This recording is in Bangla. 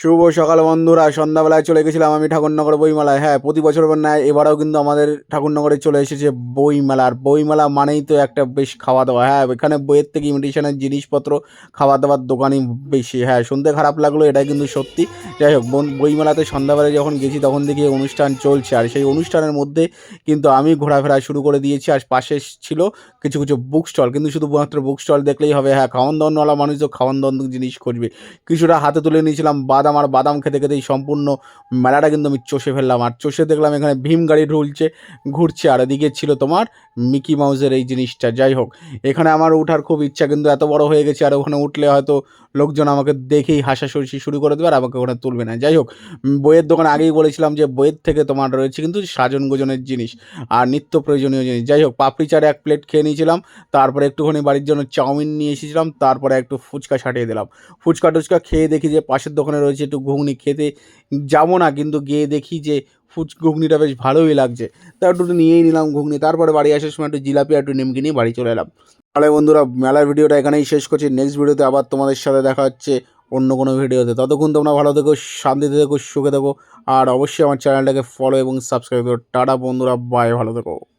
শুভ সকাল বন্ধুরা। সন্ধ্যাবেলায় চলে গেছিলাম আমি ঠাকুরনগর বইমেলায়। হ্যাঁ প্রতি বছর ন্যায় এবারেও কিন্তু আমাদের ঠাকুরনগরে চলে এসেছে বইমেলা। আর বইমেলা মানেই তো একটা বেশ খাওয়া দাওয়া হ্যাঁ এখানে বইয়ের থেকে ইমিটেশনের জিনিসপত্র খাওয়া দাওয়ার দোকানই বেশি। হ্যাঁ শুনতে খারাপ লাগল এটা কিন্তু সত্যি। যাই হোক বইমেলাতে সন্ধ্যাবেলায় যখন গেছি, তখন দেখি অনুষ্ঠান চলছে। আর সেই অনুষ্ঠানের মধ্যে কিন্তু আমি ঘোরাফেরা শুরু করে দিয়েছি। আর পাশে ছিল কিছু কিছু বুক স্টল কিন্তু শুধুমাত্র বুক স্টল দেখলেই হবে। হ্যাঁ খাওয়ান দাওয়ানওয়ালা মানুষ তো খাওয়ান দাওয়ান জিনিস খুঁজবে। কিছুটা হাতে তুলে নিয়েছিলাম বাদাম আর বাদাম খেতে খেতেই সম্পূর্ণ মেলাটা কিন্তু আমি চষে ফেললাম। আর চষে দেখলাম এখানে ভীম গাড়ি ঢুলছে, ঘুরছে, আর এদিকে ছিল তোমার মিকি মাউসের এই জিনিসটা। যাই হোক, এখানে আমার ওঠার খুব ইচ্ছা, কিন্তু এত বড় হয়ে গেছে, আর ওখানে উঠলে হয়তো লোকজন আমাকে দেখেই হাসাহাসি শুরু করে দেবে আর আমাকে ওখানে তুলবে না। যাই হোক, বইয়ের দোকানে আগেই বলেছিলাম যে বইয়ের থেকে তোমার রয়েছে কিন্তু সাজন গোজনের জিনিস আর নিত্য প্রয়োজনীয় জিনিস। যাই হোক, পাপড়ি চারে এক প্লেট খেয়ে নিয়েছিলাম, তারপরে একটুখানি বাড়ির জন্য চাউমিন নিয়ে এসেছিলাম, তারপরে একটু ফুচকা ছাটিয়ে দিলাম। ফুচকা টুচকা খেয়ে দেখি যে পাশের দোকানে রয়েছে একটু ঘুগনি খেতে যাব না, কিন্তু গিয়ে দেখি যে ফুচ, ঘুগনিটা বেশ ভালোই লাগছে। তা একটু নিয়েই নিলাম ঘুগনি। তারপরে বাড়ি আসার সময় একটু জিলাপি একটু নিমকি নিয়ে বাড়ি চলে এলাম। তাহলে বন্ধুরা, মেলার ভিডিওটা এখানেই শেষ করছি। নেক্সট ভিডিওতে আবার তোমাদের সাথে দেখা হচ্ছে অন্য কোনো ভিডিওতে। ততক্ষণ তোমরা ভালো থেকো, শান্তিতে থেকো, সুখে থেকো। আর অবশ্যই আমার চ্যানেলটাকে ফলো এবং সাবস্ক্রাইব করো। টাটা বন্ধুরা বাই ভালো থেকো।